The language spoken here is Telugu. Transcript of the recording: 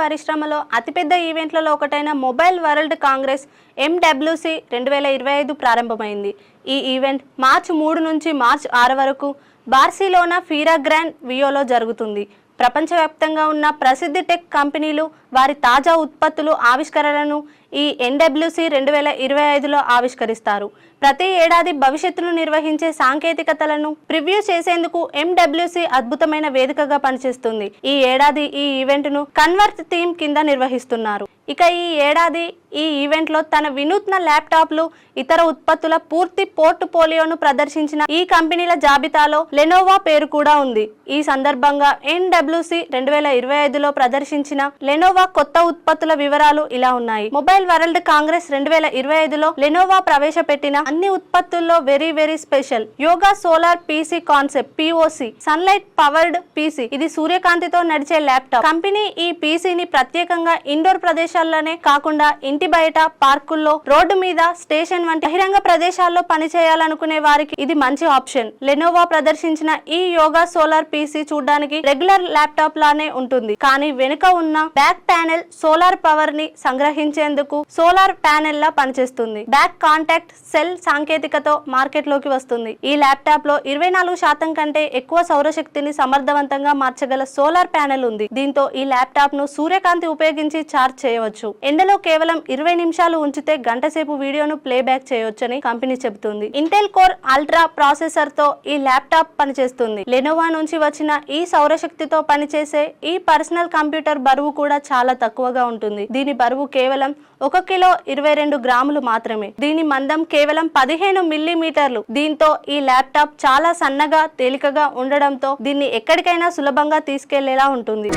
పరిశ్రమలో అతిపెద్ద ఈవెంట్లలో ఒకటైన మొబైల్ వరల్డ్ కాంగ్రెస్ ఎండబ్ల్యూసి రెండు వేల ఇరవై ఐదు ప్రారంభమైంది. ఈ ఈవెంట్ మార్చి మూడు నుంచి మార్చి ఆరు వరకు బార్సిలోనా ఫీరా గ్రాండ్ వియోలో జరుగుతుంది. ప్రపంచవ్యాప్తంగా ఉన్న ప్రసిద్ధి టెక్ కంపెనీలు వారి తాజా ఉత్పత్తులు ఆవిష్కరణలను ఈ ఎన్డబ్ల్యూసి రెండు వేల ఇరవై ఐదులో ఆవిష్కరిస్తారు. ప్రతి ఏడాది భవిష్యత్తును నిర్వహించే సాంకేతికతలను ప్రివ్యూ చేసేందుకు ఎండబ్ల్యూసి అద్భుతమైన వేదికగా పనిచేస్తుంది. ఈ ఏడాది ఈ ఈవెంట్ను కన్వర్ట్ థీమ్ కింద నిర్వహిస్తున్నారు. ఇక ఈ ఏడాది ఈ ఈవెంట్లో తన వినూత్న ల్యాప్టాప్లు ఇతర ఉత్పత్తుల పూర్తి పోర్ట్ఫోలియోను ప్రదర్శించిన ఈ కంపెనీల జాబితాలో లెనోవా పేరు కూడా ఉంది. ఈ సందర్భంగా ఎన్డబ్ల్యూసి రెండు వేల ఇరవై ఐదులో ప్రదర్శించిన లెనోవా కొత్త ఉత్పత్తుల వివరాలు ఇలా ఉన్నాయి. మొబైల్ వరల్డ్ కాంగ్రెస్ రెండు వేల ఇరవై ఐదులో లెనోవా ప్రవేశపెట్టిన అన్ని ఉత్పత్తుల్లో very very special. Yoga solar PC concept POC sunlight powered PC ఇది సూర్యకాంతితో నడిచే ల్యాప్టాప్. కంపెనీ ఈ పీసీని ప్రత్యేకంగా ఇండోర్ ప్రదేశాల్లోనే కాకుండా ఇంటి బయట పార్కుల్లో రోడ్డు మీద స్టేషన్ వంటి బహిరంగ ప్రదేశాల్లో పనిచేయాలనుకునే వారికి ఇది మంచి ఆప్షన్. లెనోవా ప్రదర్శించిన ఈ యోగా సోలార్ పీసీ చూడడానికి రెగ్యులర్ ల్యాప్టాప్ లానే ఉంటుంది. కానీ వెనుక ఉన్న బ్యాక్ ప్యానెల్ సోలార్ పవర్ని సంగ్రహించేందుకు సోలార్ ప్యానెల్ లా పనిచేస్తుంది. బ్యాక్ కాంటాక్ట్ సెల్ సాంకేతికతో మార్కెట్లోకి వస్తుంది. ఈ ల్యాప్టాప్లో ఇరవై నాలుగు శాతం కంటే ఎక్కువ సౌరశక్తిని సమర్థవంతంగా మార్చగల సోలార్ ప్యానెల్ ఉంది. దీంతో ఈ ల్యాప్టాప్ను సూర్యకాంతి ఉపయోగించి ఛార్జ్ చేయవచ్చు. ఎండలో కేవలం ఇరవై నిమిషాలు ఉంచితే గంట సేపు వీడియోను ప్లేబ్యాక్ చేయవచ్చని కంపెనీ చెబుతుంది. ఇంటెల్ కోర్ అల్ట్రా ప్రాసెసర్తో ఈ ల్యాప్టాప్ పనిచేస్తుంది. లెనోవా నుంచి వచ్చిన ఈ సౌరశక్తితో పనిచేసే ఈ పర్సనల్ కంప్యూటర్ బరువు కూడా చాలా తక్కువగా ఉంటుంది. దీని బరువు కేవలం ఒక కిలో ఇరవై రెండు గ్రాములు మాత్రమే. దీని మందం కేవలం పదిహేను మిల్లీమీటర్లు. దీంతో ఈ ల్యాప్టాప్ చాలా సన్నగా తేలికగా ఉండడంతో దీన్ని ఎక్కడికైనా సులభంగా తీసుకెళ్ళేలా ఉంటుంది.